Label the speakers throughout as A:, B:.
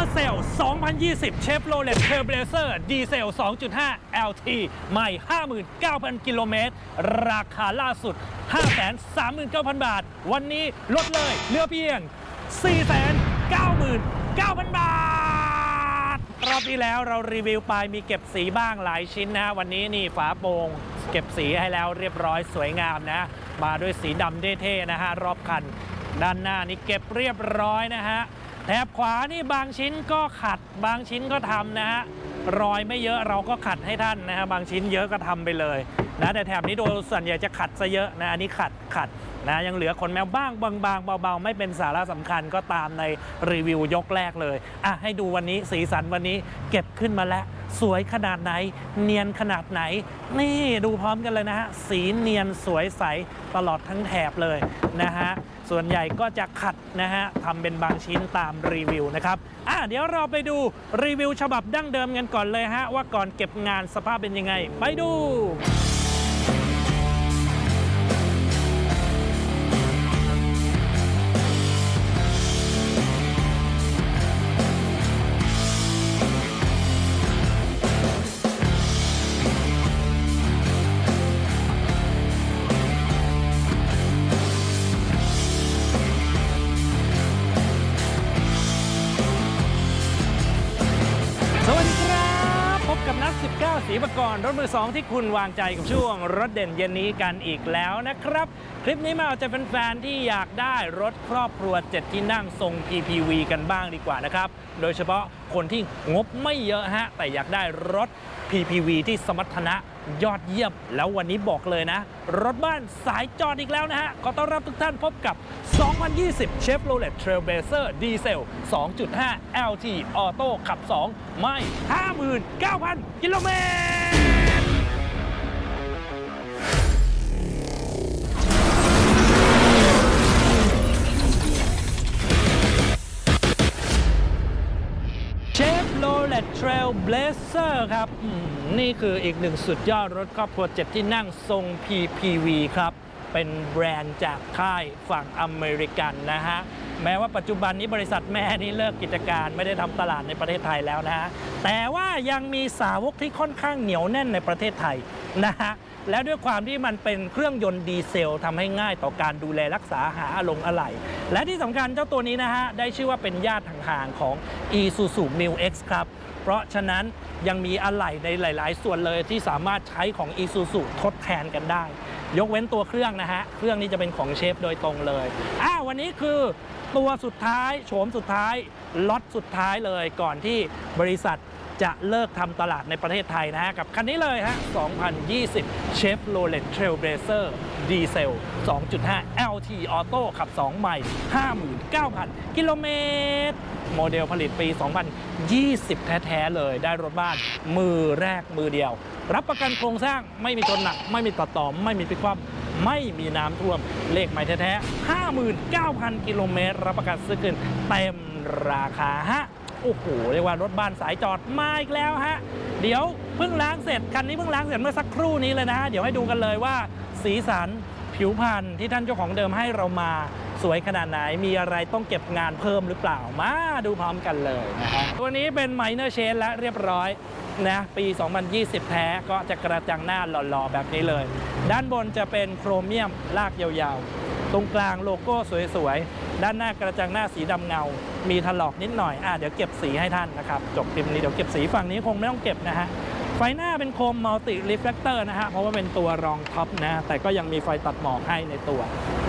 A: Summer Sale 2020 Chevrolet Trailblazer ดีเซล 2.5 LT ใหม่ 59,000 กิโลเมตร ราคาล่าสุด 539,000 บาท วันนี้ลดเลยเหลือเพียง 499,000 บาท รอบที่แล้วเรารีวิวไปมีเก็บสีบ้างหลายชิ้นนะ วันนี้นี่ฝาโปร่งเก็บสีให้แล้วเรียบร้อยสวยงามนะ มาด้วยสีดำเท่ๆนะฮะ รอบคัน ด้านหน้านี่เก็บเรียบร้อยนะฮะ แถบขวานี่บางชิ้นก็ขัด บางชิ้นก็ทำนะฮะรอยไม่เยอะเราก็ขัดให้ท่านนะฮะบางชิ้นเยอะก็ทำไปเลยนะแต่แถบนี้โดยส่วนใหญ่จะขัดซะเยอะนะอันนี้ขัดขัด นะยังเหลือขนแมวบ้างบางๆเบาๆ ไม่เป็นสาระสำคัญก็ตามในรีวิวยกแรกเลยอะให้ดูวันนี้สีสันวันนี้เก็บขึ้นมาแล้ว สวยขนาดไหน เนียนขนาดไหน นี่ดูพร้อมกันเลยนะฮะ สีเนียนสวยใสตลอดทั้งแถบเลยนะฮะส่วนใหญ่ก็จะขัดนะฮะทำเป็นบางชิ้นตามรีวิวนะครับอะเดี๋ยวเราไปดูรีวิวฉบับดั้งเดิมกันก่อนเลยฮะว่าก่อนเก็บงานสภาพเป็นยังไง ไปดู ถมือ2ที่คุณวางใจกับช่วงรถเด่นเย็นนี้กันอีกแล้วนะครับ คลิปนี้มาเอาใจแฟนๆที่อยากได้รถครอบครัว 7 ที่นั่งทรง PPV กันบ้างดีกว่านะครับ โดยเฉพาะคนที่งบไม่เยอะฮะ แต่อยากได้รถ PPV ที่สมรรถนะยอดเยี่ยม แล้ววันนี้บอกเลยนะ รถบ้านสายจอดอีกแล้วนะฮะ ขอต้อนรับทุกท่านพบกับ 2020 Chevrolet Trailblazer Diesel 2.5 LT Auto ขับ 2 ไม่ 59,000 กิโลเมตร เลตเทรลเบลเซอร์ครับ นี่คืออีกหนึ่งสุดยอดรถครอบครัวเจ็ดที่นั่งทรง PPV ครับ เป็นแบรนด์จากค่ายฝั่งอเมริกันนะฮะ แม้ว่าปัจจุบันนี้บริษัทแม่นี่เลิกกิจการไม่ได้ทำตลาดในประเทศไทยแล้วนะฮะ แต่ว่ายังมีสาวกที่ค่อนข้างเหนียวแน่นในประเทศไทยนะฮะแล้วด้วยความที่มันเป็นเครื่องยนต์ดีเซลทำให้ง่ายต่อการดูแลรักษาหาอารมณ์อะไหล่และที่สำคัญเจ้าตัวนี้นะฮะ ได้ชื่อว่าเป็นญาติห่างๆของ Isuzu Mil X ครับ เพราะฉะนั้นยังมีอะไหล่ในหลาย ๆ ส่วนเลยที่สามารถใช้ของ Isuzu ทดแทนกันได้ ยกเว้นตัวเครื่องนะฮะ เครื่องนี้จะเป็นของเชฟโดยตรงเลยอ้าววันนี้คือตัวสุดท้ายโฉมสุดท้ายล็อตสุดท้ายเลยก่อนที่บริษัท จะเลิกทำตลาดในประเทศไทยนะฮะ กับคันนี้เลยฮะ 2020 Chevrolet Trailblazer Diesel 2.5 LT Auto ขับ 2 ใหม่ 59,000 กิโลเมตร โมเดลผลิตปี 2020 แท้ ๆ เลยได้รถบ้านมือแรกมือเดียว รับประกันโครงสร้างไม่มีชนหนัก ไม่มีตัดต่อไม่มีพลิกคว่ำไม่มีน้ำท่วม เลขใหม่แท้ๆ59,000 กิโลเมตร รับประกันซื้อคืนเต็มราคาฮะ โอ้โหเรียกว่ารถบ้านสายจอดมาอีกแล้วฮะ เดี๋ยวเพิ่งล้างเสร็จคันนี้เพิ่งล้างเสร็จเมื่อสักครู่นี้เลยนะฮะเดี๋ยวให้ดูกันเลยว่าสีสันผิวพรรณที่ท่านเจ้าของเดิมให้เรามาสวยขนาดไหนมีอะไรต้องเก็บงานเพิ่มหรือเปล่ามาดูพร้อมกันเลยนะฮะตัวนี้เป็นไมเนอร์เชนและเรียบร้อยนะปี 2020 แท้ก็จะกระจังหน้าหล่อๆ แบบนี้เลย ด้านบนจะเป็นโครเมียมลากยาวๆ ตรงกลางโลโก้สวยๆ ด้านหน้ากระจังหน้าสีดำเงา มีถลอกนิดหน่อยอะเดี๋ยวเก็บสีให้ท่านนะครับจบคลิปนี้เดี๋ยวเก็บสีฝั่งนี้คงไม่ต้องเก็บนะฮะไฟหน้าเป็นโคมมัลติรีเฟล c เตอร์นะฮะเพราะว่าเป็นตัวรองท็อปนะแต่ก็ยังมีไฟตัดหมอกให้ในตัว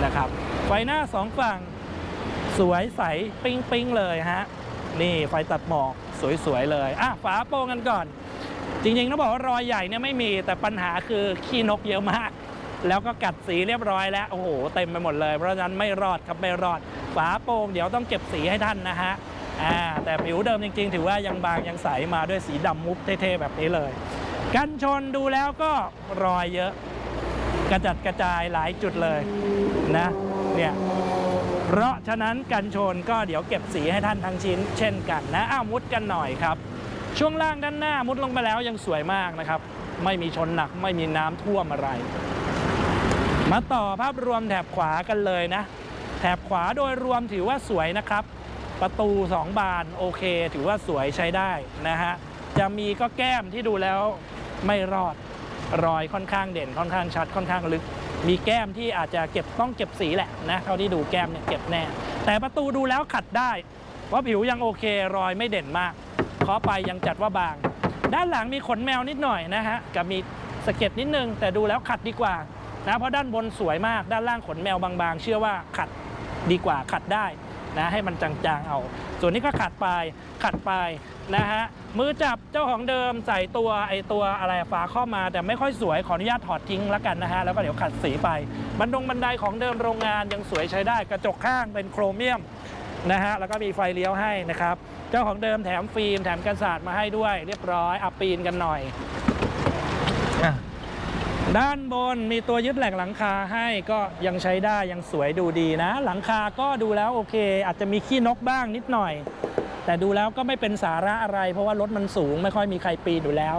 A: นะครับไฟหน้าสองฝั่งสวยใสปิ้งปิ้งๆเลยฮะนี่ไฟตัดหมอกสวยๆเลยอะฝาโปร่งกันก่อน จริงๆต้องบอกว่ารอยใหญ่เนี่ยไม่มีแต่ปัญหาคือขี้นกเยอะมาก แล้วก็กัดสีเรียบร้อยแล้วโอ้โหเต็มไปหมดเลยเพราะฉะนั้นไม่รอดครับไม่รอด ฝาโปร่งเดี๋ยวต้องเก็บสีให้ท่านนะฮะอ่าแต่ผิวเดิมจริง ๆ ถือว่ายังบางยังใสมาด้วยสีดำมุกเท่ๆแบบนี้เลย กันชนดูแล้วก็รอยเยอะ กระจัดกระจายหลายจุดเลยนะเนี่ยเพราะฉะนั้นกันชนก็เดี๋ยวเก็บสีให้ท่านทั้งชิ้น เช่นกันนะอ้าวมุดกันหน่อยครับ ช่วงล่างด้านหน้ามุดลงไปแล้วยังสวยมากนะครับ ไม่มีชนหนักไม่มีน้ำท่วมอะไร มาต่อภาพรวมแถบขวากันเลยนะ แถบขวาโดยรวมถือว่าสวยนะครับ ประตู 2 บานโอเค ถือว่าสวยใช้ได้นะฮะจะมีก็แก้มที่ดูแล้วไม่รอดรอยค่อนข้างเด่นค่อนข้างชัดค่อนข้างลึก มีแก้มที่อาจจะเก็บต้องเก็บสีแหละนะเท่าที่ดูแก้มเนี่ยเก็บแน่ แต่ประตูดูแล้วขัดได้ว่าผิวยังโอเครอยไม่เด่นมากเคาะไปยังจัดว่าบาง ด้านหลังมีขนแมวนิดหน่อยนะฮะกับมีสะเก็ดนิดนึง แต่ดูแล้วขัดดีกว่านะเพราะด้านบนสวยมากด้านล่างขนแมวบางๆ เชื่อว่าขัด ดีกว่าขัดได้นะให้มันจางๆเอา ส่วนนี้ก็ขัดไปขัดไปนะฮะมือจับเจ้าของเดิมใส่ตัวไอตัวอะไรฝาเข้ามาแต่ไม่ค่อยสวยขออนุญาตถอดทิ้งแล้วกันนะฮะแล้วก็เดี๋ยวขัดสีไปบันดงบันไดของเดิมโรงงานยังสวยใช้ได้กระจกข้างเป็นโครเมียมนะฮะแล้วก็มีไฟเลี้ยวให้นะครับ เจ้าของเดิมแถมฟิล์มแถมกันศาสตร์มาให้ด้วย เรียบร้อยอัปปีนกันหน่อยอะ ด้านบนมีตัวยึดแหลกหลังคาให้ก็ยังใช้ได้ยังสวยดูดีนะ หลังคาก็ดูแล้วโอเค อาจจะมีขี้นกบ้างนิดหน่อย แต่ดูแล้วก็ไม่เป็นสาระอะไร เพราะว่ารถมันสูงไม่ค่อยมีใครปีนอยู่แล้ว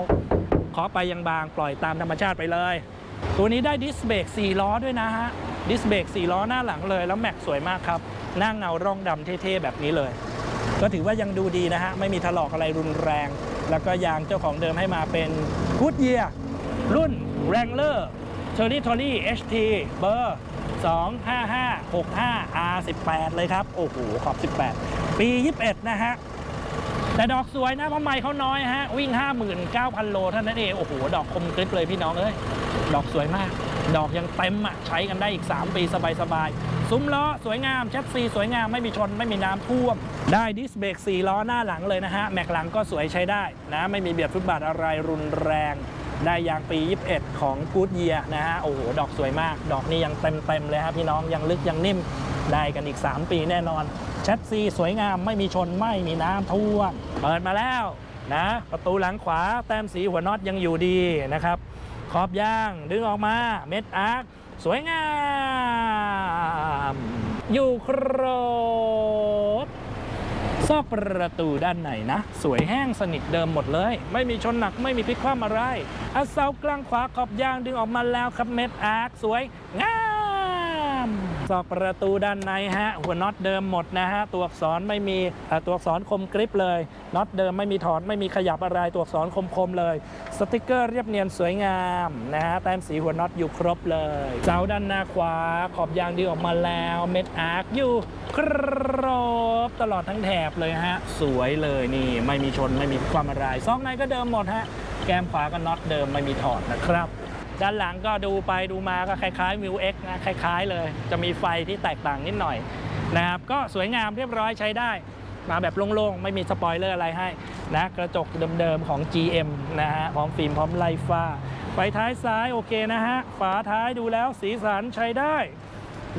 A: เคาะไปยังบางปล่อยตามธรรมชาติไปเลย ตัวนี้ได้ดิสเบรก4ล้อด้วยนะฮะดิสเบรก4ล้อหน้าหลังเลย แล้วแม็กสวยมากครับหน้าเงาร่องดำเท่ๆแบบนี้เลย ก็ถือว่ายังดูดีนะฮะไม่มีถลอกอะไรรุนแรง แล้วก็ยางเจ้าของเดิมให้มาเป็นกูดเยียรุ่น Wrangler Territory HT เบอร์ 25565 R18 เลยครับ โอ้โห ขอบ 18 ปี 21 นะฮะ แต่ดอกสวยนะเพราะไม่เขาน้อยฮะ วิ่ง 59,000 โลเท่านั้นเอง โอ้โห ดอกคมกริบเลยพี่น้องเอ้ย ดอกสวยมาก ดอกยังเต็มอะ ใช้กันได้อีก 3 ปีสบายๆ ซุ้มล้อ สวยงาม แชสซีสวยงาม ไม่มีชน ไม่มีน้ำท่วม ได้ดิสเบรก4ล้อหน้าหลังเลยนะฮะ แม็กหลังก็สวยใช้ได้นะ ไม่มีเบียดฟุตบาทอะไรรุนแรง ได้ยางปี 21 ของกูดเยียนะฮะ โอ้โห ดอกสวยมาก ดอกนี้ยังเต็มๆเลยครับพี่น้อง ยังลึกยังนิ่ม ได้กันอีก 3 ปีแน่นอน แชสซีสวยงาม ไม่มีชน ไม่มีน้ำท่วม เปิดมาแล้วนะ ประตูหลังขวา แต้มสีหัวน็อตยังอยู่ดีนะครับ ขอบยาง ดึงออกมา เม็ดอาร์ค สวยงาม อยู่ครบ กประตูด้านในนะ สวยแห้งสนิทเดิมหมดเลย ไม่มีชนหนักไม่มีพลิกคว่ำอะไรอาเสากลางขวาขอบยางดึงออกมาแล้วครับเม็ดอาร์คสวยงาม ซอกประตูด้านในฮะหัวน็อตเดิมหมดนะฮะตัวอักษรไม่มีตัวอักษรคมกริบเลยน็อตเดิมไม่มีถอนไม่มีขยับอะไรตัวอักษรคมๆเลย สติกเกอร์เรียบเนียนสวยงามนะฮะแต้มสีหัวน็อตอยู่ครบเลยเสาด้านหน้าขวาขอบยางดึงออกมาแล้วเม็ดอาร์คอยู่ครบตลอดทั้งแถบเลยฮะสวยเลยนี่ไม่มีชนไม่มีความอะไรซอกในก็เดิมหมดฮะแก้มขวาก็น็อตเดิมไม่มีถอดนะครับ ด้านหลังก็ดูไปดูมาก็คล้ายๆมิวเอ็กนะคล้าย ๆ เลย จะมีไฟที่แตกต่างนิดหน่อยนะครับก็สวยงามเรียบร้อยใช้ได้ มาแบบโล่งๆ ไม่มีสปอยเลอร์อะไรให้นะกระจกเดิมๆของ GM นะฮะพร้อมฟิล์มพร้อมไลฟ้าไฟท้ายซ้ายโอเคนะฮะฝาท้ายดูแล้วสีสันใช้ได้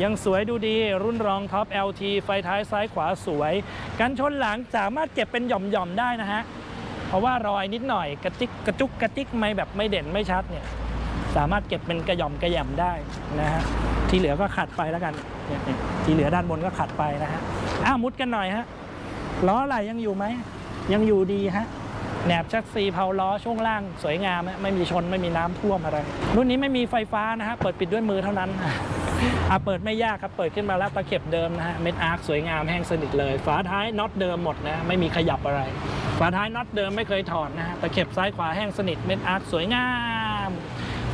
A: ยังสวยดูดีรุ่นรองท็อป LT ไฟท้ายซ้ายขวาสวย กันชนหลังสามารถเก็บเป็นหย่อมๆได้นะฮะเพราะว่ารอยนิดหน่อยกระจิกกระจุกกระจิกไม่แบบไม่เด่นไม่ชัดเนี่ย สามารถเก็บเป็นกระหย่อมกระแย่มได้นะฮะที่เหลือก็ขัดไปแล้วกันที่เหลือด้านบนก็ขัดไปนะฮะอ้าวมุดกันหน่อยฮะล้ออะไรยังอยู่ไหมยังอยู่ดีฮะแหนบชักซีเพาล้อช่วงล่างสวยงามไม่มีชนไม่มีน้ำท่วมอะไร รุ่นนี้ไม่มีไฟฟ้านะฮะเปิดปิดด้วยมือเท่านั้นอะเปิดไม่ยากครับเปิดขึ้นมาแล้วตะเข็บเดิมนะฮะเม็ดอาร์คสวยงามแห้งสนิทเลย ฝาท้ายน็อตเดิมหมดนะไม่มีขยับอะไร ฝาท้ายน็อตเดิมไม่เคยถอดนะฮะตะเข็บซ้ายขวาแห้งสนิทเม็ดอาร์คสวยงาม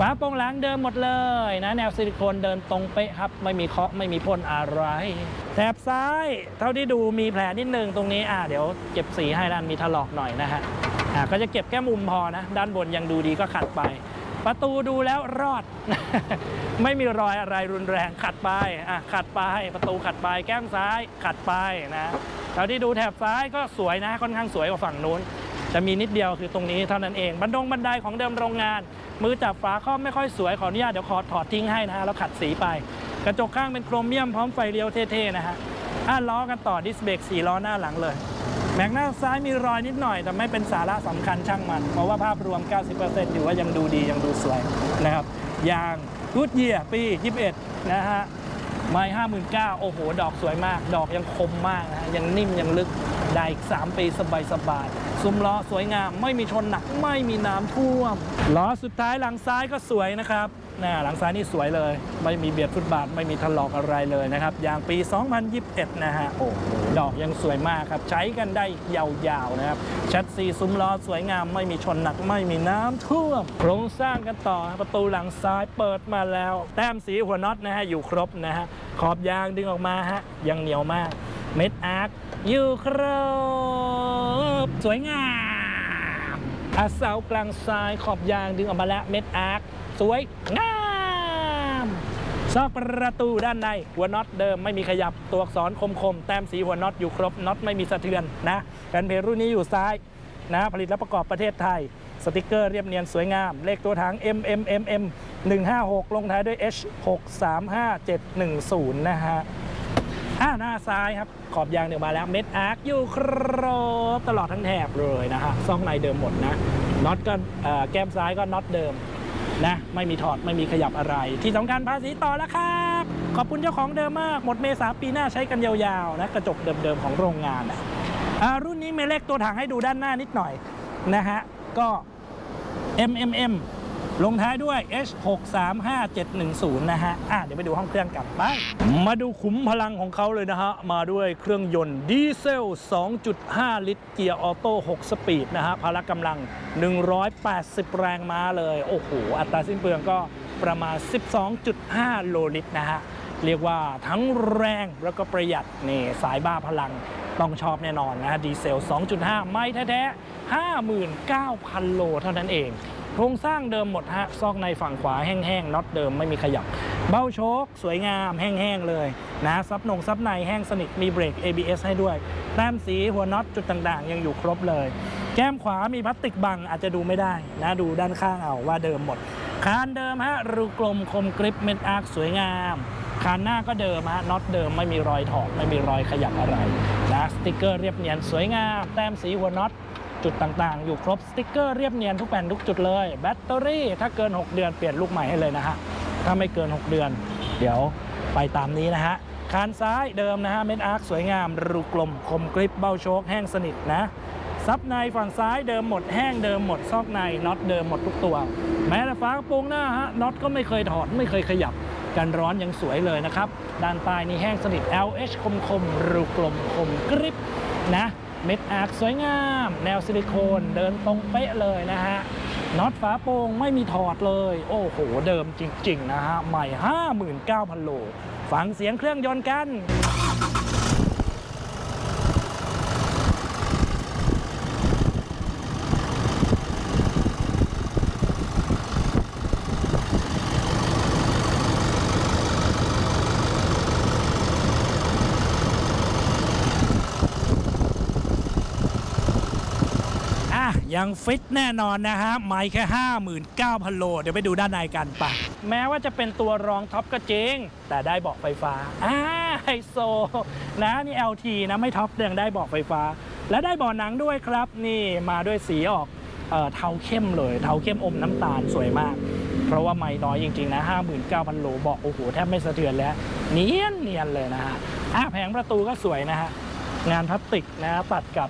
A: ฝาโปร่งหลังเดิมหมดเลยนะแนวซิลิโคนเดินตรงเป๊ะครับ ไม่มีเคาะไม่มีพ่นอะไรแถบซ้าย เท่าที่ดูมีแผลนิดนึงตรงนี้อะเดี๋ยวเก็บสีให้ด้านมีถลอกหน่อยนะฮะอะก็จะเก็บแค่มุมพอนะ ด้านบนยังดูดีก็ขัดไป ประตูดูแล้วรอด ไม่มีรอยอะไรรุนแรงขัดไปอะขัดไปประตูขัดไปแก้มซ้ายขัดไปนะเท่าที่ดูแถบซ้ายก็สวยนะค่อนข้างสวยกว่าฝั่งนู้น จะมีนิดเดียวคือตรงนี้เท่านั้นเองบันดงบันไดของเดิมโรงงาน มือจับฝาครอบไม่ค่อยสวยขออนุญาตเดี๋ยวขอถอดทิ้งให้นะฮะแล้วขัดสีไป กระจกข้างเป็นโครเมียมพร้อมไฟเลี้ยวเท่ๆนะฮะอะล้อกันต่อดิสเบรก4ล้อหน้าหลังเลย แม็กหน้าซ้ายมีรอยนิดหน่อย แต่ไม่เป็นสาระสำคัญช่างมัน เพราะว่าภาพรวม 90%ถือว่ายังดูดียังดูสวยนะครับยางกูดเยียปี 21 นะฮะ ไม้ห้าหมื่นเก้าโอ้โห ดอกสวยมาก ดอกยังคมมากนะฮะยังนิ่มยังลึก ได้อีก 3 ปีสบายสบายๆซุ้มล้อสวยงาม ไม่มีชนหนัก ไม่มีน้ำท่วม ล้อสุดท้ายหลังซ้ายก็สวยนะครับ น้าหลังซ้ายนี่สวยเลย ไม่มีเบียดฟุตบาท ไม่มีถลอกอะไรเลยนะครับอย่างปี 2021 นะฮะ โอ้ดอกยังสวยมากครับ ใช้กันได้ยาวๆนะครับ ชัดซีซุ้มล้อสวยงาม ไม่มีชนหนัก ไม่มีน้ำท่วม โครงสร้างกันต่อ ประตูหลังซ้ายเปิดมาแล้ว แต้มสีหัวน็อตนะฮะ อยู่ครบนะฮะ ขอบยางดึงออกมาฮะ ยังเหนียวมาก เม็ดอาร์คอยู่ครบ สวยงามอาเสากลางซ้ายขอบยางดึงออกมาแล้ว เม็ดอาร์ค สวยงามซอกประตูด้านในหัวน็อตเดิมไม่มีขยับตัวอักษรคมๆ แต้มสีหัวน็อตอยู่ครบน็อตไม่มีสะเทือนนะแผ่นเพจรุ่นนี้อยู่ซ้ายนะผลิตและประกอบประเทศไทย สติกเกอร์เรียบเนียนสวยงาม เลขตัวถัง MMMM 156 ลงท้ายด้วย H 6 3 5 7 1 0 นะฮะอ่าหน้าซ้ายครับ ขอบยางเดี๋ยวมาแล้วเม็ดอาร์คอยู่ครบตลอดทั้งแถบเลยนะฮะซ่องในเดิมหมดนะน็อตก็แก้มซ้ายก็น็อตเดิม นะไม่มีถอดไม่มีขยับอะไร ที่สำคัญภาษีต่อแล้วครับ ขอบคุณเจ้าของเดิมมาก หมดเมษาปีหน้าใช้กันยาวๆนะกระจกเดิมๆของโรงงานนะอะรุ่นนี้มีเลขตัวถังให้ดูด้านหน้านิดหน่อยนะฮะก็ MMM ลงท้ายด้วย H 6 3 5 7 1 0 นะฮะ อะ เดี๋ยวไปดูห้องเครื่องกันไป มาดูขุมพลังของเขาเลยนะฮะ มาด้วยเครื่องยนต์ดีเซล 2.5 ลิตร เกียร์ออโต้ 6 สปีดนะฮะ พละกำลัง 180 แรงม้าเลย โอ้โห อัตราสิ้นเปลืองก็ประมาณ 12.5 โลลิตรนะฮะ เรียกว่าทั้งแรงแล้วก็ประหยัดนี่สายบ้าพลังต้องชอบแน่นอนนะฮะดีเซล 2.5 ไม่แท้ๆ59,000 โลเท่านั้นเอง ครงสร้างเดิมหมดฮะ ซอกในฝั่งขวาแห้งๆน็อตเดิมไม่มีขยับ เบ้าโชคสวยงามแห้งๆเลยนะซับนงซับในแห้งสนิทมีเบรก ABS ให้ด้วยแต้มสีหัวน็อตจุดต่างๆ ยังอยู่ครบเลย แก้มขวามีพลาสติกบังอาจจะดูไม่ได้นะดูด้านข้างเอาว่าเดิมหมด คานเดิมฮะรูกลมคมกริปเม็ดอาร์คสวยงามคานหน้าก็เดิมฮะน็อตเดิมไม่มีรอยถอดไม่มีรอยขยับอะไรนะสติกเกอร์เรียบเนียนสวยงามแต้มสีหัวน็อต จุดต่างๆ อยู่ครบสติ๊กเกอร์เรียบเนียนทุกแผ่นทุกจุดเลย แบตเตอรี่ถ้าเกิน 6 เดือนเปลี่ยนลูกใหม่ให้เลยนะฮะ ถ้าไม่เกิน 6 เดือน เดี๋ยวไปตามนี้นะฮะคานซ้ายเดิมนะฮะเม็ดอาร์คสวยงาม รูกลมคมกริปเบ้าโชคแห้งสนิทนะซับในฝั่งซ้ายเดิมหมดแห้งเดิมหมดซอกในน็อตเดิมหมดทุกตัว แม้แต่ฝากระโปรงหน้าฮะน็อตก็ไม่เคยถอดไม่เคยขยับกันร้อนยังสวยเลยนะครับ ด้านใต้นี่แห้งสนิท LH คมคมรูกลมคมกริปนะ เม็ดอาร์คสวยงาม แนวซิลิโคนเดินตรงเป๊ะเลยนะฮะน็อตฝาโปร่งไม่มีถอดเลย โอ้โห เดิมจริง ๆ นะฮะ ใหม่ 59,000 โล ฟังเสียงเครื่องยนต์กัน อะ ยังฟิตแน่นอนนะฮะไม่แค่ 59,000 โล เดี๋ยวไปดูด้านในกันปะแม้ว่าจะเป็นตัวรองท็อปก็จริง แต่ได้เบอกไฟฟ้าอ่าไฮโซนะนี่ LT นะไม่ท็อปยังได้เบอกไฟฟ้า และได้เบาะหนังด้วยครับ นี่มาด้วยสีออกเออทาเข้มเลยเทาเข้มอมน้ำตาลสวยมาก เพราะว่าไม่น้อยจริง ๆ นะ 59,000 โลเบอกโอ้โหแทบไม่สะเทือนแล้ว เนียนเนียนเลยนะฮะอะแผงประตูก็สวยนะฮะงานพลาสติกนะตัดกับ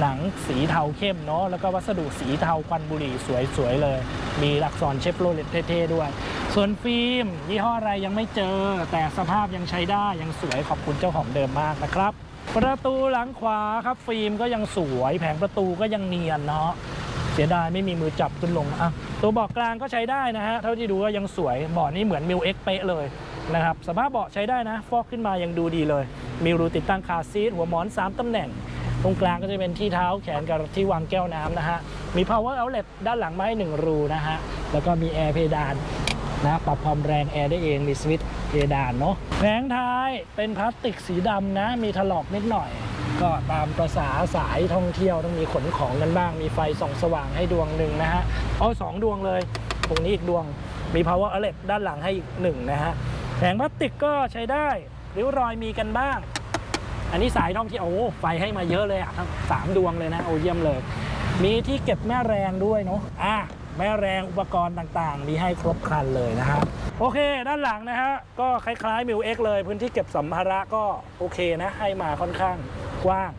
A: หนังสีเทาเข้มเนาะแล้วก็วัสดุสีเทาควันบุหรี่สวยๆเลย มีอักษรเชฟโรเลตเท่ๆด้วย ส่วนฟิล์ม ยี่ห้ออะไรยังไม่เจอ แต่สภาพยังใช้ได้ยังสวยขอบคุณเจ้าของเดิมมากนะครับ ประตูหลังขวาครับฟิล์มก็ยังสวย แผงประตูก็ยังเนียนเนาะเสียดายไม่มีมือจับขึ้นลงอะตัวเบาะกลางก็ใช้ได้นะฮะเท่าที่ดูก็ยังสวยเบาะนี้เหมือนมิวเอ็กเป๊ะเลยนะครับสภาพเบาะใช้ได้นะ ฟอกขึ้นมายังดูดีเลย มีรูติดตั้งคาซีทหัวหมอน 3ตำแหน่ง ตรงกลางก็จะเป็นที่เท้าแขนกับที่วางแก้วน้ำนะฮะ มี power outlet ด้านหลังมาให้1รูนะฮะ แล้วก็มีแอร์เพดานนะปรับความแรงแอร์ได้เองมีสวิตช์เพดานเนาะแผงท้ายเป็นพลาสติกสีดำนะ มีถลอกนิดหน่อย ก็ตามประษาสายท่องเที่ยวต้องมีขนของกันบ้าง มีไฟส่องสว่างให้ดวงหนึ่งนะฮะเอาสองดวงเลยตรงนี้อีกดวงมี power outlet ด้านหลังให้อีกหนึ่งนะฮะแผงพลาสติกก็ใช้ได้ริ้วรอยมีกันบ้าง อันนี้สายท่องเที่ยวโอ้ไฟให้มาเยอะเลยอะทั้งสามดวงเลยนะโอเยี่ยมเลย มีที่เก็บแม่แรงด้วยเนาะอะแม่แรงอุปกรณ์ต่างๆ มีให้ครบครันเลยนะครับโอเค ด้านหลังนะฮะก็คล้ายๆมิวเอ็กเลยพื้นที่เก็บสัมภาระก็โอเคนะ ให้มาค่อนข้างกว้าง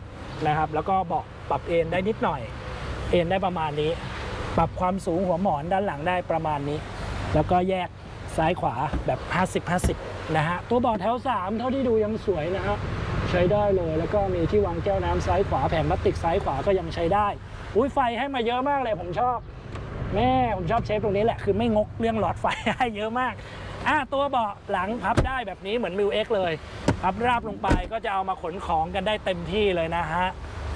A: นะครับ แล้วก็เบาะปรับเอนได้นิดหน่อย เอนได้ประมาณนี้ ปรับความสูงหัวหมอนด้านหลังได้ประมาณนี้ แล้วก็แยกซ้ายขวาแบบ 50-50 นะฮะตัวเบอร์ดแถว 3 เท่าที่ดูยังสวยนะฮะ ใช้ได้เลย แล้วก็มีที่วางแก้วน้ำซ้ายขวาแผงพลาสติกซ้ายขวาก็ยังใช้ได้ อุ้ยไฟให้มาเยอะมากเลยผมชอบ แม่ผมชอบเชฟตรงนี้แหละ คือไม่งกเรื่องหลอดไฟให้เยอะมากอะตัวเบาะหลังพับได้แบบนี้เหมือนมิวเอ็กเลยพับราบลงไปก็จะเอามาขนของกันได้เต็มที่เลยนะฮะ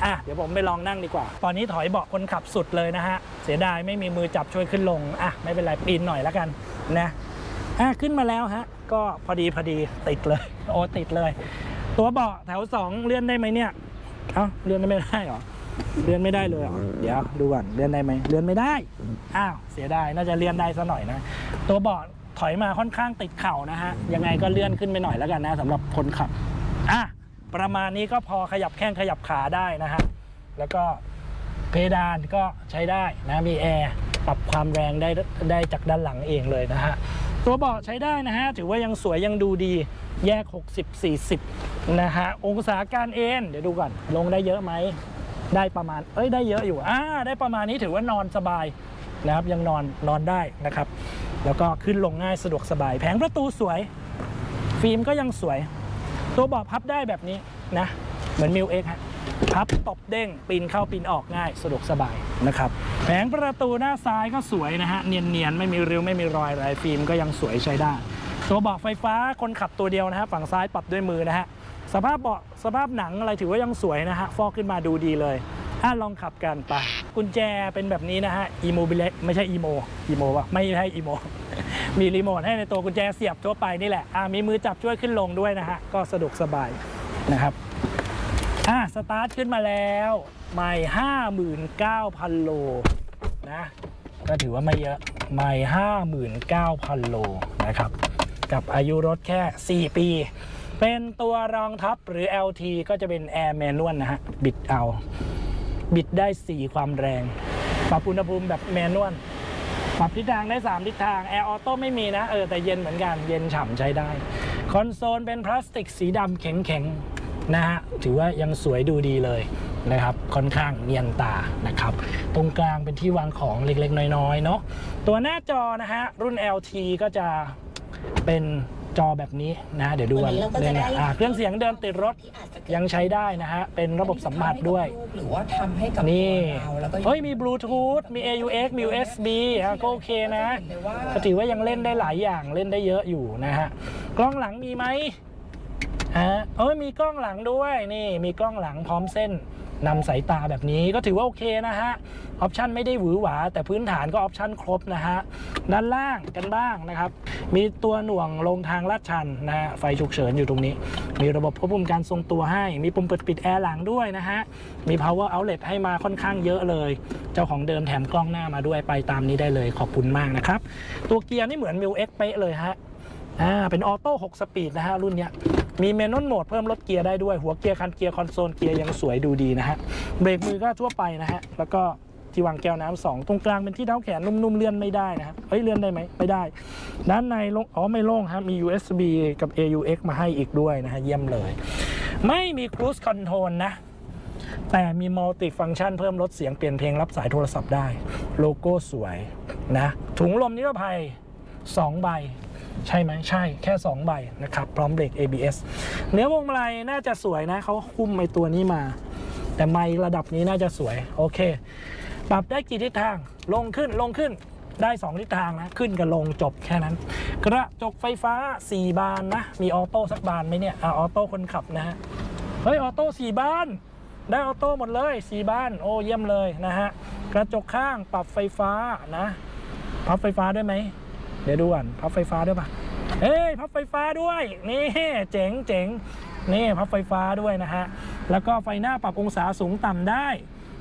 A: อะเดี๋ยวผมไปลองนั่งดีกว่า ตอนนี้ถอยเบาะคนขับสุดเลยนะฮะ เสียดายไม่มีมือจับช่วยขึ้นลง อะ ไม่เป็นไรปีนหน่อยแล้วกันนะ อะ ขึ้นมาแล้วฮะ ก็พอดีพอดีติดเลย โอ้ติดเลย ตัวเบาะแถวสองเลื่อนได้ไหมเนี่ยเอ้าเลื่อนได้ไม่ได้เหรอเลื่อนไม่ได้เลยเหรอเดี๋ยวดูก่อนเลื่อนได้ไหมเลื่อนไม่ได้อ้าวเสียดายน่าจะเลื่อนได้ซะหน่อยนะ ตัวเบาะถอยมาค่อนข้างติดเข่านะฮะยังไงก็เลื่อนขึ้นไปหน่อยแล้วกันนะสำหรับคนขับอะประมาณนี้ก็พอขยับแข้งขยับขาได้นะฮะแล้วก็เพดานก็ใช้ได้นะมีแอร์ปรับความแรงได้ได้จากด้านหลังเองเลยนะฮะตัวเบาะใช้ได้นะฮะถือว่ายังสวยยังดูดีแยก 60 40 นะฮะองศาการเอนเดี๋ยวดูก่อนลงได้เยอะไหมได้ประมาณ เอ้ยได้เยอะอยู่อ่าได้ประมาณนี้ถือว่านอนสบายนะครับ ยังนอนนอนได้นะครับ แล้วก็ขึ้นลงง่ายสะดวกสบาย แผงประตูสวย ฟิล์มก็ยังสวย ตัวเบาะพับได้แบบนี้นะ เหมือนมิวเอ็กฮะพับตบเด้งปีนเข้าปีนออกง่ายสะดวกสบายนะครับแผงประตูหน้าซ้ายก็สวยนะฮะเนียนๆ ไม่มีริ้วไม่มีรอยอะไรฟิล์มก็ยังสวยใช้ได้ ตัวเบาะไฟฟ้าคนขับตัวเดียวนะฮะฝั่งซ้ายปรับด้วยมือนะฮะ สภาพเบาะสภาพหนังอะไรถือว่ายังสวยนะฮะฟอกขึ้นมาดูดีเลยอะลองขับกันไปกุญแจเป็นแบบนี้นะฮะอีโมบิเลไม่ใช่อีโมอีโมวะไม่ใช่อีโมมีรีโมทให้ในตัวกุญแจเสียบทั่วไปนี่แหละอะมีมือจับช่วยขึ้นลงด้วยนะฮะก็สะดวกสบายนะครับอะสตาร์ทขึ้นมาแล้วใหม่59,000โลนะก็ถือว่าไม่เยอะใหม่59,000โลนะครับกับอายุรถแค่ 4 ปี เป็นตัวรองทับหรือ LT ก็จะเป็น Air Manual นะฮะ บิดเอา บิดได้ 4 ความแรง ปรับอุณหภูมิแบบแมนนวลปรับทิศทางได้ 3 ทิศทางแอร์ออโต้ไม่มีนะ เออ แต่เย็นเหมือนกัน เย็นฉ่ำใช้ได้ คอนโซลเป็นพลาสติกสีดำแข็งๆ นะฮะ ถือว่ายังสวยดูดีเลยนะครับ ค่อนข้างเนียนตานะครับ ตรงกลางเป็นที่วางของเล็กๆ น้อยๆ เนาะ ตัวหน้าจอนะฮะ รุ่น LT ก็จะเป็น จอแบบนี้นะ เดี๋ยวดู
B: วันนี้เราก็จะ
A: เนี่ย
B: ได้
A: อ่าเครื่องเสียงเดิมติดรถ
B: ที่อาจจะ
A: ยังใช้ได้นะฮะ เป็นระบบสัมผัสด้วย
B: หรือว่าทำให้กับ
A: นี่
B: ตัวเราแล้วก็
A: เฮ้ย มีบลูทูธ มี AUX มี USB อะก็โอเคนะ
B: เห็นเลยว่า
A: ก็ถือว่ายังเล่นได้หลายอย่างเล่นได้เยอะอยู่นะฮะ กล้องหลังมีไหม ฮะเอ้ยมีกล้องหลังด้วยนี่มีกล้องหลังพร้อมเส้นนำสายตาแบบนี้ก็ถือว่าโอเคนะฮะ ออปชันไม่ได้หวือหวา แต่พื้นฐานก็ออปชันครบนะฮะ ด้านล่างกันบ้างนะครับ มีตัวหน่วงลงทางลาดชันนะฮะ ไฟฉุกเฉินอยู่ตรงนี้ มีระบบควบคุมการทรงตัวให้ มีปุ่มเปิดปิดแอร์หลังด้วยนะฮะ มี power outlet ให้มาค่อนข้างเยอะเลย เจ้าของเดิมแถมกล้องหน้ามาด้วยไปตามนี้ได้เลยขอบคุณมากนะครับ ตัวเกียร์นี่เหมือน m ิ X เป๊ะเลยฮะ อ่า เป็นออโต้6สปีดนะฮะรุ่นเนี้ย มีเมนนวลโหมดเพิ่มลดเกียร์ได้ด้วยหัวเกียร์คันเกียร์คอนโซลเกียร์ยังสวยดูดีนะฮะเบรกมือก็ทั่วไปนะฮะแล้วก็ที่วางแก้วน้ำสองตรงกลางเป็นที่เท้าแขนนุ่มๆเลื่อนไม่ได้นะครับเฮ้ยเลื่อนได้ไหมไม่ได้ ด้านในลงอ๋อไม่โล่งฮะมี USB กับ AUX มาให้อีกด้วยนะฮะเยี่ยมเลย ไม่มี Cruise Control นะ แต่มีมัลติฟัง c t ชันเพิ่มลดเสียงเปลี่ยนเพลงรับสายโทรศัพท์ได้ โลโก้สวยนะถุงลมนิรภัย 2 ใบ ใช่ไหมใช่แค่ 2 ใบนะครับ พร้อมเบรก ABS เนื้อวงมาลัยน่าจะสวยนะเขาคุ้มไอตัวนี้มา แต่ไมค์ระดับนี้น่าจะสวย โอเค ปรับได้กี่ทิศทางลงขึ้นลงขึ้นได้ 2 ทิศทางนะ ขึ้นกับลงจบแค่นั้น กระจกไฟฟ้า 4 บานนะ มีออโต้สักบานไหมเนี่ยอ่าออโต้คนขับนะฮะเฮ้ยออโต้สี่บาน ได้ออโต้หมดเลยสี่บานโอ้เยี่ยมเลยนะฮะกระจกข้างปรับไฟฟ้านะพับไฟฟ้าได้ไหม เดี๋ยวดูก่อนพับไฟฟ้าด้วยปะเฮ้ยพับไฟฟ้าด้วยนี่เจ๋งเจ๋งนี่พับไฟฟ้าด้วยนะฮะแล้วก็ไฟหน้าปรับองศาสูงต่ำได้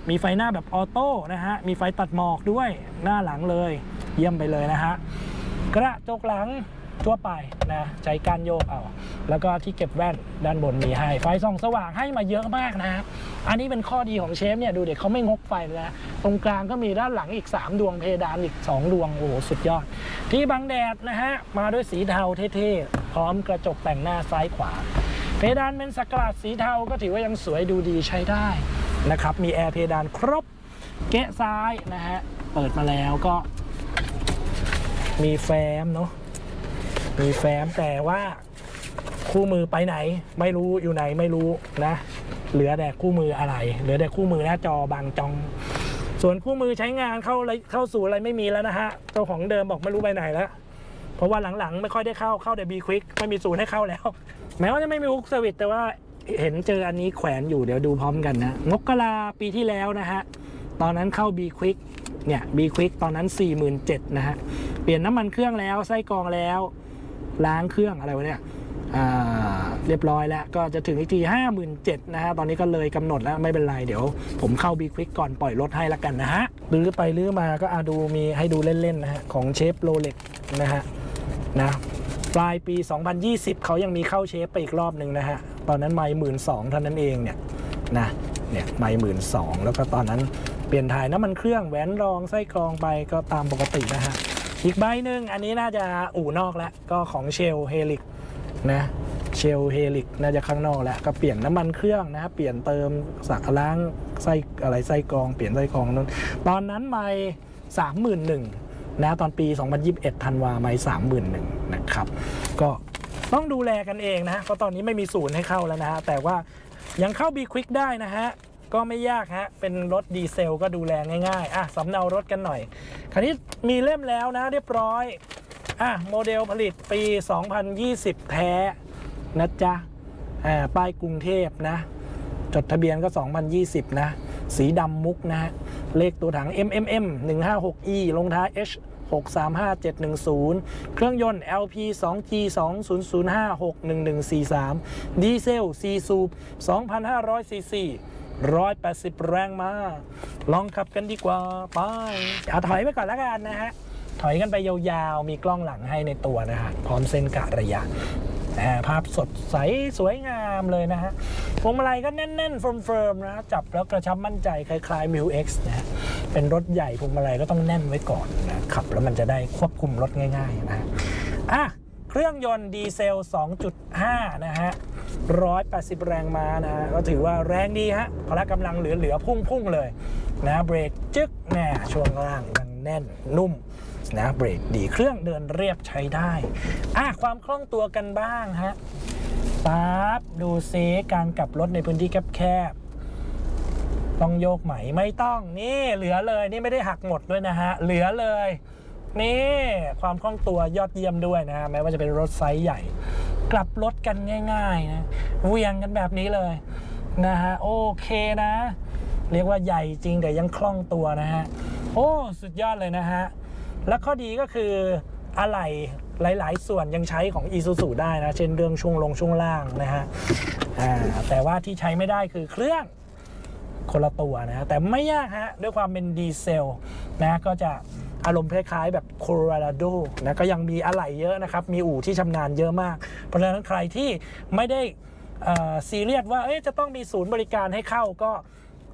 A: มีไฟหน้าแบบออโต้นะฮะมีไฟตัดหมอกด้วยหน้าหลังเลย เยี่ยมไปเลยนะฮะกระจกหลัง ทั่วไปนะใช้การโยกเอา แล้วก็ที่เก็บแว่นด้านบนมีให้ ไฟส่องสว่างให้มาเยอะมากนะครับอันนี้เป็นข้อดีของเชฟเนี่ยดูเด็กเขาไม่งกไฟเลยนะตรงกลางก็มีด้านหลังอีก 3 ดวงเพดานอีก 2 ดวงโอ้โหสุดยอด ที่บังแดดนะฮะมาด้วยสีเทาเท่ๆพร้อมกระจกแต่งหน้าซ้ายขวาเพดานเป็นสกลาดสีเทาก็ถือว่ายังสวยดูดีใช้ได้นะครับมีแอร์เพดานครบเกะซ้ายนะฮะเปิดมาแล้วก็มีแฟ้มเนาะ มีแฟ้มแต่ว่าคู่มือไปไหน ไม่รู้อยู่ไหนไม่รู้นะ เหลือแต่คู่มืออะไร เหลือแต่คู่มือหน้าจอบางจอง ส่วนคู่มือใช้งานเข้าอะไรเข้าสู่อะไรไม่มีแล้วนะฮะเจ้าของเดิมบอกไม่รู้ไปไหนแล้ว เพราะว่าหลังๆ ไม่ค่อยได้เข้าเข้าแต่บีควิกไม่มีศูนย์ให้เข้าแล้ว แม้ว่าจะไม่มีอุกสวิตแต่ว่าเห็นเจออันนี้แขวนอยู่เดี๋ยวดูพร้อมกันนะมกราปีที่แล้วนะฮะตอนนั้นเข้า B Quick เนี่ย B Quick ตอนนั้น 47,000นะฮะ เปลี่ยนน้ำมันเครื่องแล้ว ไส้กรองแล้ว ล้างเครื่องอะไรวะเนี่ยเรียบร้อยแล้วก็จะถึงอีกที57,000นะฮะ ตอนนี้ก็เลยกำหนดแล้วไม่เป็นไร เดี๋ยวผมเข้า B Quick ก่อนปล่อยรถให้ละกันนะฮะลื้อไปลื้อมาก็อาดูมีให้ดูเล่น ๆ นะฮะ ของเชฟโรเล็กนะฮะ นะปลายปี 2020 เขายังมีเข้าเชฟไปอีกรอบหนึ่งนะฮะ ตอนนั้นไม่หมื่นสองเท่านั้นเองเนี่ยนะเนี่ยไม่หมื่นสองแล้วก็ตอนนั้นเปลี่ยนถ่ายน้ำมันเครื่องแหวนรองไส้กรองไปก็ตามปกตินะฮะ อีกใบหนึ่งอันนี้น่าจะอู่นอกแล้ว ก็ของเชลเฮลิกนะเชลเฮลิกน่าจะข้างนอกแล้ว ก็เปลี่ยนน้ำมันเครื่องนะเปลี่ยนเติมสักล้างไส้อะไรไส้กรอง เปลี่ยนไส้กรองนั้นตอนนั้นไม่สามหมื่นหนึ่งนะตอนปี 2021ธันวาไม่สามหมื่นหนึ่งนะครับ ก็ต้องดูแลกันเองนะเพราะตอนนี้ไม่มีศูนย์ให้เข้าแล้วนะฮะแต่ว่ายังเข้า B Quick ได้นะฮะ ก็ไม่ยากฮะ เป็นรถดีเซลก็ดูแลง่ายๆ อะสำเนารถกันหน่อย คันนี้มีเล่มแล้วนะเรียบร้อย อะโมเดลผลิตปี 2020 แท้นะจ๊ะ อ่า ป้ายกรุงเทพนะ จดทะเบียนก็ 2020 นะ สีดำมุกนะฮะเลขตัวถัง MMM 156E ลงท้าย H 635710 เครื่องยนต์ LP 2G 2005 61143 ดีเซล4สูบ2,500ซีซี 180 แรงมา ลองขับกันดีกว่าไปเอาถอยไปก่อนแล้วกันนะฮะ ถอยกันไปยาวๆ มีกล้องหลังให้ในตัวนะฮะ พร้อมเส้นกะระยะอ่ภาพสดใสสวยงามเลยนะฮะพวงมาลัยก็แน่นๆเฟิร์มๆนะจับแล้วกระชับมั่นใจคล้ายๆ m ิ X นะฮะเป็นรถใหญ่พวงมาลัยก็ต้องแน่นไว้ก่อนนะขับแล้วมันจะได้ควบคุมรถง่ายๆนะฮะอะ เครื่องยนต์ดีเซล 2.5 นะฮะ 180 แรงม้านะฮะ ก็ถือว่าแรงดีฮะ พละกำลังเหลือ ๆ พุ่ง ๆ เลยนะ เบรกจึ๊กแน่ช่วงล่างยังแน่นนุ่มนะ เบรกดี เครื่องเดินเรียบใช้ได้ อะ ความคล่องตัวกันบ้างฮะปั๊บดูซิการกลับรถในพื้นที่แคบๆต้องโยกไหมไม่ต้อง นี่เหลือเลย นี่ไม่ได้หักหมดด้วยนะฮะ เหลือเลย นี่ความคล่องตัวยอดเยี่ยมด้วยนะฮะแม้ว่าจะเป็นรถไซส์ใหญ่ กลับรถกันง่ายๆนะเวียงกันแบบนี้เลยนะฮะโอเคนะ เรียกว่าใหญ่จริงแต่ยังคล่องตัวนะฮะโอ้สุดยอดเลยนะฮะและข้อดีก็คืออะไหล่หลาย ๆ ส่วนยังใช้ของ i s u z u ได้นะ เช่นเรื่องช่วงลงช่วงล่างนะฮะแต่ว่าที่ใช้ไม่ได้คือเครื่องคนละตัวนะแต่ไม่ยากฮะด้วยความเป็นดีเซลนะก็จะ อารมณ์คล้ายๆแบบโคโรราโดนะก็ยังมีอะไหล่เยอะนะครับ มีอู่ที่ชำนาญเยอะมาก เพราะฉะนั้นใครที่ไม่ได้เซีเรียสว่าจะต้องมีศูนย์บริการให้เข้าก็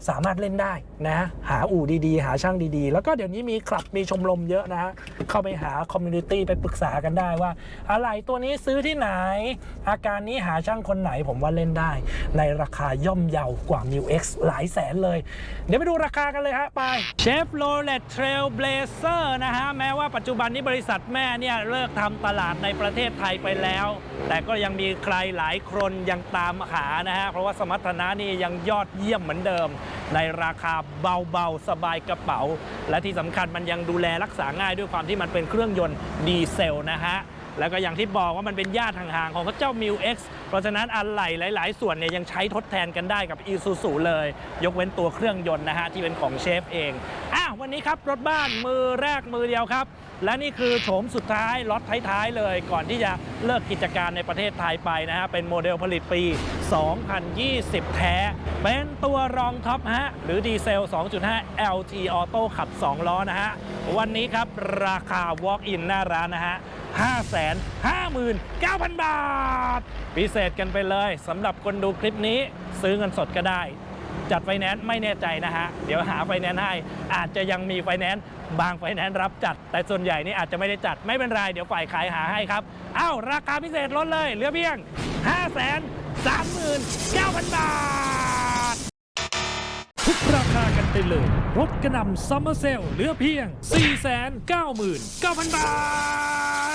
A: สามารถเล่นได้นะหาอู่ดีๆ หาช่างดีๆ แล้วก็เดี๋ยวนี้มีคลับมีชมรมเยอะนะ เข้าไปหาคอมมูนิตี้ไปปรึกษากันได้ว่า อะไรตัวนี้ซื้อที่ไหน อาการนี้หาช่างคนไหนผมว่าเล่นได้ ในราคาย่อมเยาวกว่า m ิ X หลายแสนเลย เดี๋ยวไปดูราคากันเลยฮะไปเชฟโรเลตเทรลเบลเซอร์นะฮะ แม้ว่าปัจจุบันนี้บริษัทแม่เนี่ย เลิกทำตลาดในประเทศไทยไปแล้ว แต่ก็ยังมีใครหลายคนยังตามหานะฮะเพราะว่าสมรรถนะนี่ยังยอดเยี่ยมเหมือนเดิมในราคาเบาๆ สบายกระเป๋า และที่สำคัญมันยังดูแลรักษาง่ายด้วยความที่มันเป็นเครื่องยนต์ดีเซลนะฮะแล้วก็อย่างที่บอกว่ามันเป็นญาติห่างๆ ของเจ้า m ิ X เพราะฉะนั้นอะไหล่หลาย ๆ ส่วนเนี่ยยังใช้ทดแทนกันได้กับ i s u z u เลย ยกเว้นตัวเครื่องยนต์นะฮะที่เป็นของเชฟเองอะวันนี้ครับรถบ้านมือแรกมือเดียวครับ และนี่คือโฉมสุดท้ายล็อตท้ายๆ เลยก่อนที่จะเลิกกิจการในประเทศไทยไปนะฮะเป็นโมเดลผลิตปี 2020 แท้ เป็นตัวรองท็อปฮะหรือดีเซล 2.5 LT Auto ขับ 2 ล้อนะฮะ วันนี้ครับราคา Walk-in หน้าร้านนะฮะ559,000 บาท พิเศษกันไปเลยสำหรับคนดูคลิปนี้ซื้อเงินสดก็ได้ จัดไฟแนนซ์ไม่แน่ใจนะฮะ เดี๋ยวหาไฟแนนซ์ให้ อาจจะยังมีไฟแนนซ์บางไฟแนนซ์รับจัด แต่ส่วนใหญ่นี่อาจจะไม่ได้จัดไม่เป็นไร เดี๋ยวฝ่ายขายหาให้ครับ อ้าว ราคาพิเศษลดเลย เหลือเพียง 5 3 9 0 0 0 บาท ทุกราคากันไปเลย รถกระนำซัมเมอร์เซลเหลือเพียง 499,000 บาท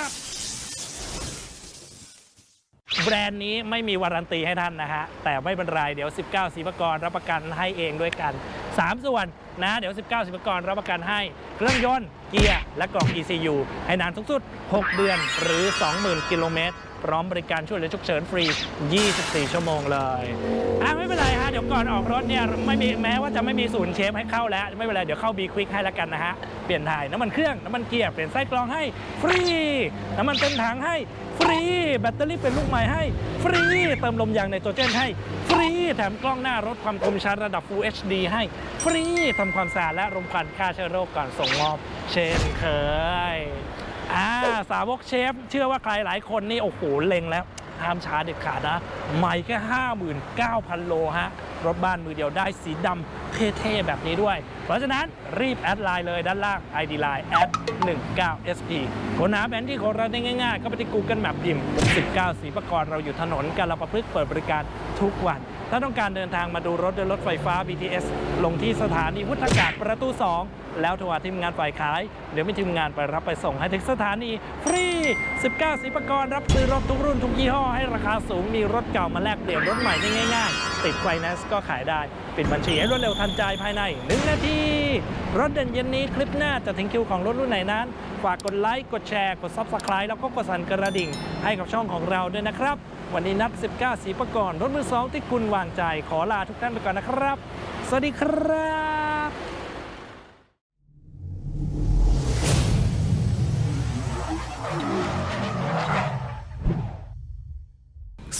A: แบรนด์นี้ไม่มีวารันตีให้ท่านนะฮะ แต่ไม่เป็นไรเดี๋ยว 19ศิลปกรรับประกันให้เองด้วยกัน 3 ส่วนนะเดี๋ยว 19ศิลปกรรับประกันให้ เครื่องยนต์เกียร์และกล่อง ECU ให้นานสูงสุด 6 เดือนหรือ 20,000 กิโลเมตร พร้อมบริการช่วยเหลือฉุกเฉินฟรี 24 ชั่วโมงเลยอะไม่เป็นไรฮะเดี๋ยวก่อนออกรถเนี่ยไม่มีแม้ว่าจะไม่มีศูนย์เชฟให้เข้าแล้ว ไม่เป็นไรเดี๋ยวเข้า B Quick ให้แล้วกันนะฮะ เปลี่ยนถ่ายน้ำมันเครื่องน้ำมันเกียร์เปลี่ยนไส้กรองให้ฟรีน้ำมันเต็มถังให้ รี แบตเตอรี่เป็นลูกใหม่ให้ ฟรี เติมลมยางในตัวเจนให้ ฟรี แถมกล้องหน้ารถความคมชัดระดับ Full HD ให้ ฟรีทำความสะอาดและรมควันฆ่าเชื้อโรคก่อนส่งมอบ เช่นเคยอ่าสาวกเชฟ เชื่อว่าใครหลายคนนี่ โอ้โห เล็งแล้วห้ามช้าเด็ดขาดนะ ไม่แค่ 59,000 โลฮะ รถบ้านมือเดียวได้สีดำ เท่ๆ แบบนี้ด้วย เพราะฉะนั้นรีบแอดไลน์เลยด้านล่าง ID Line แอด19 SP ค้นหาแผนที่ของเราได้ง่ายๆ ก็ไปที่ Google Map พิมพ์ 19สีประกรเราอยู่ถนนกาลประพฤกษ์เปิดบริการทุกวัน ถ้าต้องการเดินทางมาดูรถด้วยรถไฟฟ้า BTS ลงที่สถานีพุทธากาศประตู 2 แล้วโทรหาทีมงานฝ่ายขาย เดี๋ยวมีทีมงานไปรับไปส่งให้ถึงสถานีฟรี 19สีประกรรับซื้อรถทุกรุ่นทุกยี่ห้อให้ราคาสูงมีรถเก่ามาแลกเปลี่ยนรถใหม่ได้ง่าย ๆ ติดไฟแนนซ์ก็ขายได้ ปิดบัญชีให้รวดเร็วทันใจภายใน 1 นาที รถเด่นเย็นนี้คลิปหน้าจะถึงคิวของรถรุ่นไหนนั้น ฝากกดไลค์ กดแชร์ กด Subscribe แล้วก็กดสั่นกระดิ่ง ให้กับช่องของเราด้วยนะครับ วันนี้นัด 19 สีประกรณ์รถมือสองที่คุณวางใจขอลาทุกท่านไปก่อนนะครับ สวัสดีครับ